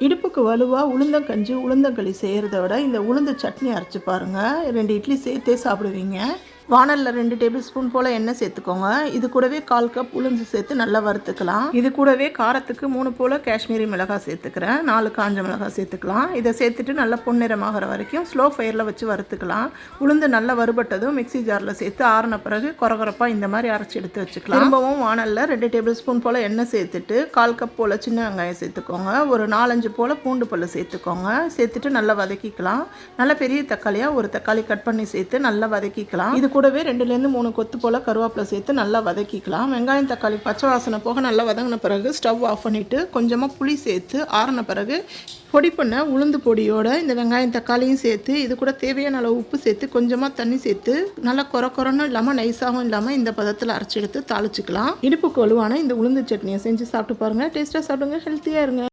இடுப்புக்கு வலுவாக உளுந்தங்கஞ்சி உளுந்தங்களி செய்கிறத விட இந்த உளுந்து சட்னி அரைச்சி பாருங்கள் ரெண்டு இட்லி சேர்த்தே சாப்பிடுவீங்க. வானலில் ரெண்டு டேபிள் ஸ்பூன் போல் எண்ணெய் சேர்த்துக்கோங்க. இது கூடவே கால் கப் உளுந்து சேர்த்து நல்லா வறுத்துக்கலாம். இது கூடவே காரத்துக்கு மூணு போல் காஷ்மீரி மிளகாய் சேர்த்துக்கிறேன். நாலு காஞ்ச மிளகாய் சேர்த்துக்கலாம். இதை சேர்த்துட்டு நல்லா பொன்னிறமாகிற வரைக்கும் ஸ்லோ ஃபயரில் வச்சு வறுத்துக்கலாம். உளுந்து நல்லா வறுபட்டதும் மிக்ஸி ஜாரில் சேர்த்து ஆறின பிறகு குறகுறப்பாக இந்த மாதிரி அரைச்சி எடுத்து வச்சுக்கலாம். திரும்பவும் வானலில் ரெண்டு டேபிள் ஸ்பூன் போல் எண்ணெய் சேர்த்துட்டு கால் கப் போல் சின்ன வெங்காயம் சேர்த்துக்கோங்க. ஒரு நாலஞ்சு போல் பூண்டு பல்லு சேர்த்துக்கோங்க. சேர்த்துட்டு நல்லா வதக்கிக்கலாம். நல்ல பெரிய தக்காளியாக ஒரு தக்காளி கட் பண்ணி சேர்த்து நல்லா வதக்கிக்கலாம். இது கூடவே ரெண்டுலேருந்து மூணு கொத்து போல் கருவேப்பிலை சேர்த்து நல்லா வதக்கிக்கலாம். வெங்காயம் தக்காளி பச்சை வாசனை போக நல்லா வதங்கின பிறகு ஸ்டவ் ஆஃப் பண்ணிவிட்டு கொஞ்சமாக புளி சேர்த்து ஆறின பிறகு பொடி பண்ண உளுந்து பொடியோட இந்த வெங்காயம் தக்காளியும் சேர்த்து இது கூட தேவையான அளவு உப்பு சேர்த்து கொஞ்சமாக தண்ணி சேர்த்து நல்லா கொர கொரன்னு இல்லாமல் நைஸாகவும் இல்லாமல் இந்த பதத்தில் அரைச்சி எடுத்து தாளிச்சிக்கலாம். இடுப்புக்கு வலுவான இந்த உளுந்து சட்னியை செஞ்சு சாப்பிட்டு பாருங்கள் டேஸ்ட்டாக சாப்பிடுங்க. ஹெல்த்தியாக இருங்க.